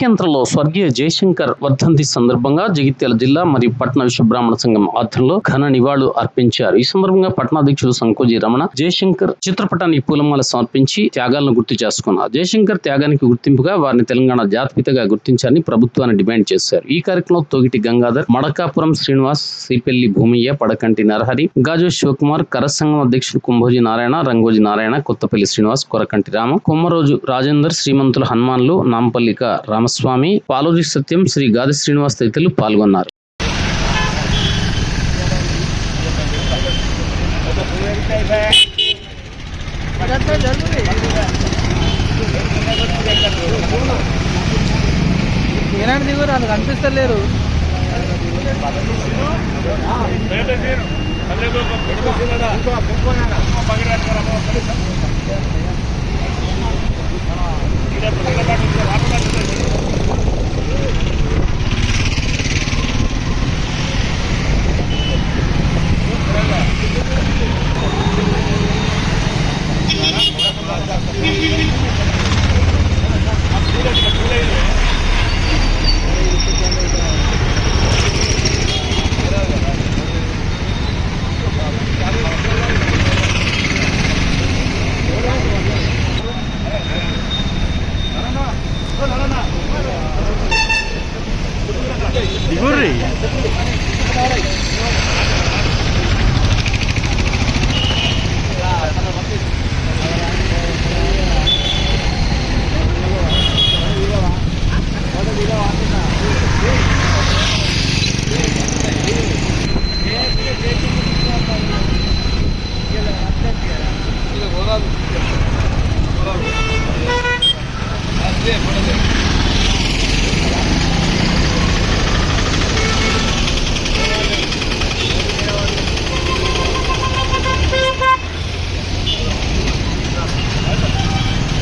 కేంద్రంలో స్వర్గీయ జయశంకర్ వర్ధంతి సందర్భంగా జగిత్యాల జిల్లా మరియు పట్న విశ్వబ్రాహ్మణ సంఘం ఆధ్వర్యంలో ఘన నివాళులు అర్పించారు. ఈ సందర్భంగా పట్టణాధ్యక్షుడు సంకోజీ రమణ జయశంకర్ చిత్రపటానికి పూలమాల సమర్పించి త్యాగాలను గుర్తు చేసుకున్నారు. జయశంకర్ త్యాగానికి గుర్తింపుగా వారిని తెలంగాణ జాతిపితగా గుర్తించాలని ప్రభుత్వాన్ని డిమాండ్ చేశారు. ఈ కార్యక్రమంలో తోగిటి గంగాధర్ మడకాపురం శ్రీనివాస్ సిపెల్లి భూమయ్య పడకంటి నరహరి గాజు శివకుమార్ కరసంఘం అధ్యక్షుడు కుంభోజీ నారాయణ రంగోజీ నారాయణ కొత్తపల్లి శ్రీనివాస్ కొరకంటి రామ కొమ్మరోజు రాజేందర్ శ్రీమంతుల హనుమాన్లు నాంపల్లిక రామస్వామి పాలూరి సత్యం శ్రీ గాది శ్రీనివాస్ తదితరులు పాల్గొన్నారు. ఏనాడు దిగురు కనిపిస్తలేరు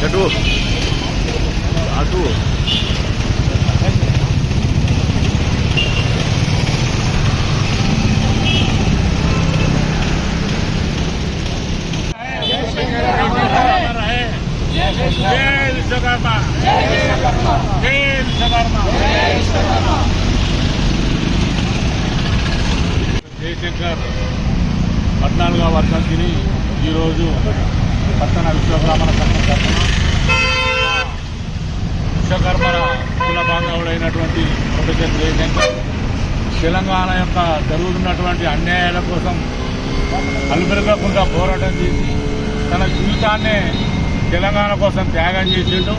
అటు అటు జై విశ్వకర్మ జై విశ్వకర్మ జయశంకర్ పద్నాలుగవ ఈరోజు పట్టణ విశ్వబ్రాహ్మణ సంఘం తరఫున విశ్వకర్మల కుల బాంధవుడైనటువంటి ప్రొఫెసర్ జయశంకర్ తెలంగాణ యొక్క జరుగుతున్నటువంటి అన్యాయాల కోసం అలుపెరగకుండా పోరాటం చేసి తన జీవితాన్నే తెలంగాణ కోసం త్యాగం చేసిండు.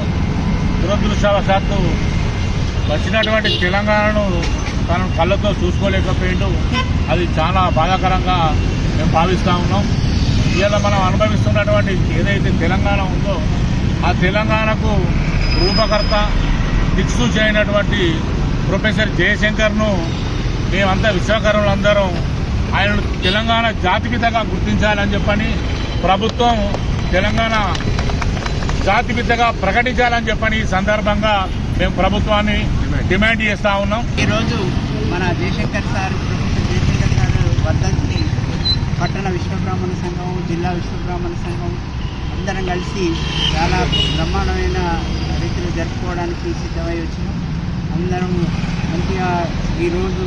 దురదృష్టవశాత్తు వచ్చినటువంటి తెలంగాణను తను కళ్ళతో చూసుకోలేకపోయిండు. అది చాలా బాధాకరంగా మేము భావిస్తూ ఉన్నాం. ఇవాళ మనం అనుభవిస్తున్నటువంటి ఏదైతే తెలంగాణ ఉందో ఆ తెలంగాణకు రూపకర్త దిక్సూచి అయినటువంటి ప్రొఫెసర్ జయశంకర్ను మేమంతా విశ్వకర్మలందరం ఆయనను తెలంగాణ జాతిపితగా గుర్తించాలని చెప్పని ప్రభుత్వం తెలంగాణ జాతిపితగా ప్రకటించాలని చెప్పని ఈ సందర్భంగా మేము ప్రభుత్వాన్ని డిమాండ్ చేస్తూ ఉన్నాం. ఈరోజు మన Jayashankar sir professor Jayashankar sir వర్ధంతిని పట్టణ విశ్వబ్రాహ్మణ సంఘం జిల్లా విశ్వబ్రాహ్మణ సంఘం అందరం కలిసి చాలా బ్రహ్మాండమైన రీతిలో జరుపుకోవడానికి సిద్ధమై వచ్చినాం. అందరం మంచిగా ఈరోజు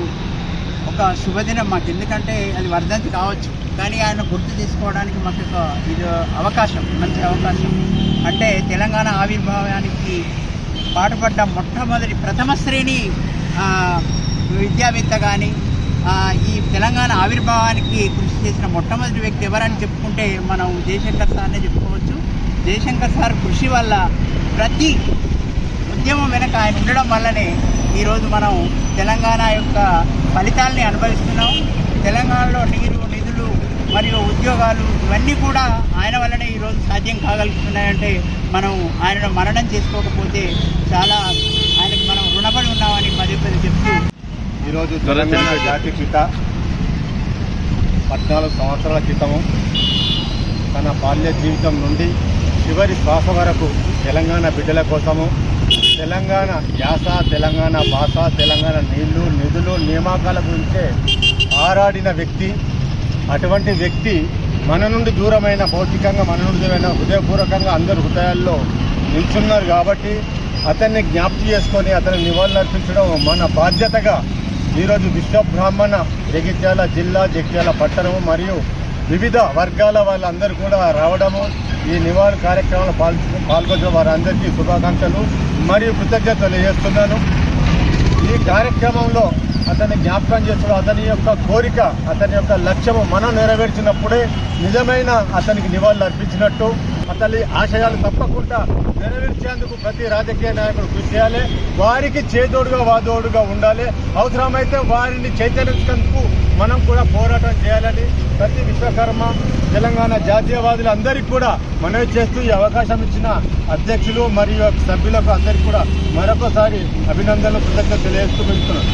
ఒక శుభదినం మాకు. ఎందుకంటే అది వర్ధంతి కావచ్చు. కానీ ఆయన గుర్తు తీసుకోవడానికి మాకు ఒక ఇది అవకాశం మంచి అవకాశం. అంటే తెలంగాణ ఆవిర్భావానికి పాటుపడ్డ మొట్టమొదటి ప్రథమ శ్రేణి విద్యావేత్త కానీ ఈ తెలంగాణ ఆవిర్భావానికి కృషి చేసిన మొట్టమొదటి వ్యక్తి ఎవరని చెప్పుకుంటే మనం జయశంకర్ సార్నే చెప్పుకోవచ్చు. జయశంకర్ సార్ కృషి వల్ల ప్రతి ఉద్యమం వెనక ఆయన ఉండడం వల్లనే ఈరోజు మనం తెలంగాణ యొక్క ఫలితాల్ని అనుభవిస్తున్నాం. తెలంగాణలో నీరు నిధులు మరియు ఉద్యోగాలు ఇవన్నీ కూడా ఆయన వల్లనే ఈరోజు సాధ్యం కాగలుగుతున్నాయంటే మనం ఆయనను మరణం చేసుకోకపోతే చాలా ఆయనకు మనం రుణపడి ఉన్నామని ఈరోజు తెలంగాణ జాతి పిత పద్నాలుగు సంవత్సరాల క్రితము తన బాల్య జీవితం నుండి చివరి శ్వాస వరకు తెలంగాణ బిడ్డల కోసము తెలంగాణ యాస తెలంగాణ భాష తెలంగాణ నీళ్ళు నిధులు నియామకాల గురించే ఆరాడిన వ్యక్తి అటువంటి వ్యక్తి మన నుండి దూరమైన భౌతికంగా మన నుండి దూరమైన హృదయపూర్వకంగా అందరు హృదయాల్లో నిల్చున్నారు కాబట్టి అతన్ని జ్ఞాప్తి చేసుకొని అతని నివాళులర్పించడం మన బాధ్యతగా ఈరోజు విశ్వబ్రాహ్మణ జగిత్యాల జిల్లా జగిత్యాల పట్టణము మరియు వివిధ వర్గాల వాళ్ళందరూ కూడా రావడము ఈ నివాళి కార్యక్రమంలో పాల్గొ పాల్గొన్న వారందరికీ శుభాకాంక్షలు మరియు కృతజ్ఞతలు చేస్తున్నాను ఈ కార్యక్రమంలో అతన్ని జ్ఞాపకం చేస్తున్న అతని యొక్క కోరిక అతని యొక్క లక్ష్యము మనం నెరవేర్చినప్పుడే నిజమైన అతనికి నివాళులు అర్పించినట్టు అతని ఆశయాలు తప్పకుండా నెరవేర్చేందుకు ప్రతి రాజకీయ నాయకుడు కృషి చేయాలి. వారికి చేదోడుగా వాదోడుగా ఉండాలి. అవసరమైతే వారిని చైతన్యించేందుకు మనం కూడా పోరాటం చేయాలని ప్రతి విశ్వకర్మ తెలంగాణ జాతీయవాదులు అందరికీ కూడా మనవి చేస్తూ ఈ అవకాశం ఇచ్చిన అధ్యక్షులు మరియు సభ్యులకు అందరికీ కూడా మరొకసారి అభినందనలు కృతజ్ఞతలు తెలియజేస్తూ వెళ్తున్నాను